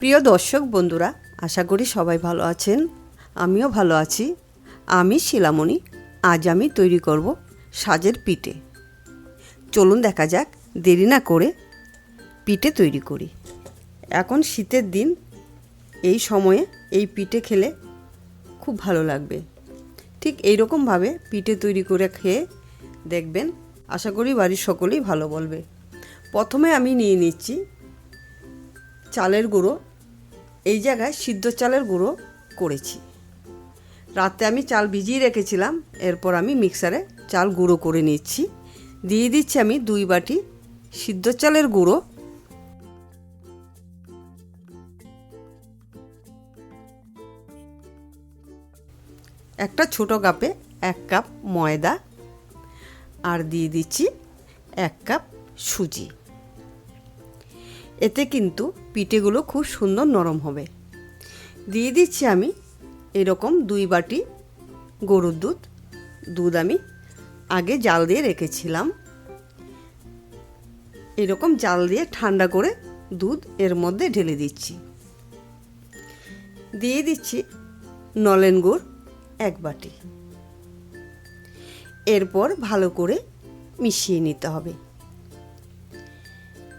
প্রিয় দর্শক বন্ধুরা, আশা করি সবাই ভালো আছেন। আমিও ভালো আছি। আমি শিলামণি, আজ আমি তৈরি করব সাজের পিঠে। চলুন দেখা যাক, দেরি না করে পিঠে তৈরি করি। এখন শীতের দিন, এই সময়ে এই পিঠে খেলে খুব ভালো লাগবে। ঠিক এই রকমভাবে পিঠে তৈরি করে খেয়ে দেখবেন, আশা করি বাড়ির সকলেই ভালো বলবে। প্রথমে আমি নিয়ে নিচ্ছি চালের গুঁড়ো, এই জায়গায় সিদ্ধ চালের গুঁড়ো করেছি। রাতে আমি চাল ভিজিয়ে রেখেছিলাম, এরপর আমি মিক্সারে চাল গুঁড়ো করে নিচ্ছি। দিয়ে দিচ্ছি আমি দুই বাটি সিদ্ধ চালের গুঁড়ো। একটা ছোট কাপে এক কাপ ময়দা, আর দিয়ে দিচ্ছি এক কাপ সুজি। এতে কিন্তু পিঠেগুলো খুব সুন্দর নরম হবে। দিয়ে দিচ্ছি আমি এরকম দুই বাটি গরুর দুধ। দুধ আমি আগে জাল দিয়ে রেখেছিলাম। এরকম জাল দিয়ে ঠান্ডা করে দুধ এর মধ্যে ঢেলে দিচ্ছি। দিয়ে দিচ্ছি নলেন গুড় এক বাটি। এরপর ভালো করে মিশিয়ে নিতে হবে।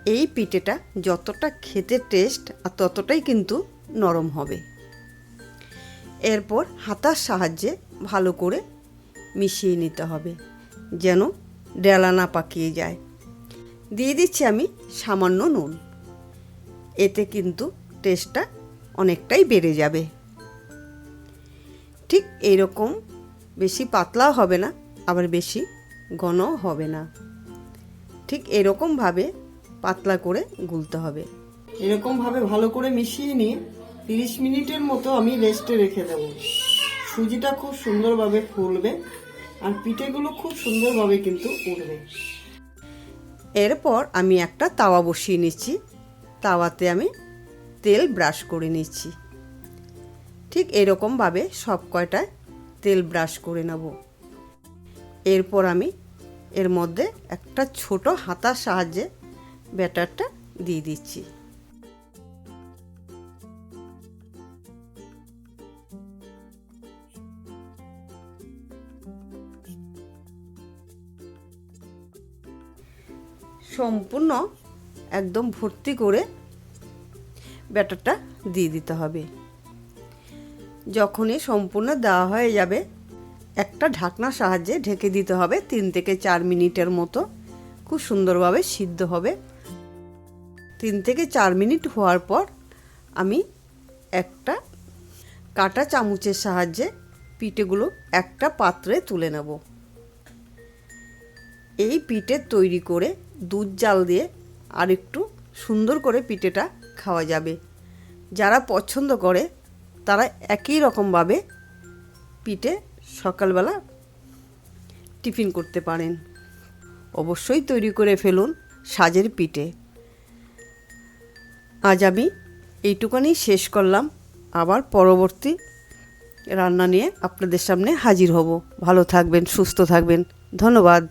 এই পিঠেটা যতটা খেতে টেস্ট আর ততটাই কিন্তু নরম হবে। এরপর হাতার সাহায্যে ভালো করে মিশিয়ে নিতে হবে, যেন ডেলা না পাকিয়ে যায়। দিয়ে দিচ্ছি আমি সামান্য নুন। এতে কিন্তু টেস্টটা অনেকটাই বেড়ে যাবে। ঠিক এইরকম বেশি পাতলাও হবে না, আবার বেশি ঘনও হবে না। ঠিক এরকমভাবে পাতলা করে গুলতে হবে। এরকমভাবে ভালো করে মিশিয়ে নিয়ে তিরিশ মিনিটের মতো আমি রেস্টে রেখে দেব। সুজিটা খুব সুন্দরভাবে ফুলবে আর পিঠেগুলো খুব সুন্দরভাবে কিন্তু উঠবে। এরপর আমি একটা তাওয়া বসিয়ে নিচ্ছি। তাওয়াতে আমি তেল ব্রাশ করে নিচ্ছি। ঠিক এরকমভাবে সব কয়টায় তেল ব্রাশ করে নেব। এরপর আমি এর মধ্যে একটা ছোট হাতার সাহায্যে ব্যাটারটা দিয়ে দিচ্ছি। সম্পূর্ণ একদম ভর্তি করে ব্যাটারটা দিয়ে দিতে হবে। যখনই সম্পূর্ণ দেওয়া হয়ে যাবে, একটা ঢাকনার সাহায্যে ঢেকে দিতে হবে, তিন থেকে চার মিনিটের মতো। খুব সুন্দরভাবে সিদ্ধ হবে। তিন থেকে চার মিনিট হওয়ার পর আমি একটা কাটা চামচের সাহায্যে পিঠেগুলো একটা পাত্রে তুলে নেব। এই পিঠে তৈরি করে দুধ জাল দিয়ে আর একটু সুন্দর করে পিঠেটা খাওয়া যাবে। যারা পছন্দ করে, তারা একই রকমভাবে পিঠে সকালবেলা টিফিন করতে পারেন। অবশ্যই তৈরি করে ফেলুন সাজের পিঠে। আজ আমি এইটুকানি শেষ করলাম। আবার পরবর্তী রান্না নিয়ে আপনাদের সামনে হাজির হব। ভালো থাকবেন, সুস্থ থাকবেন। ধন্যবাদ।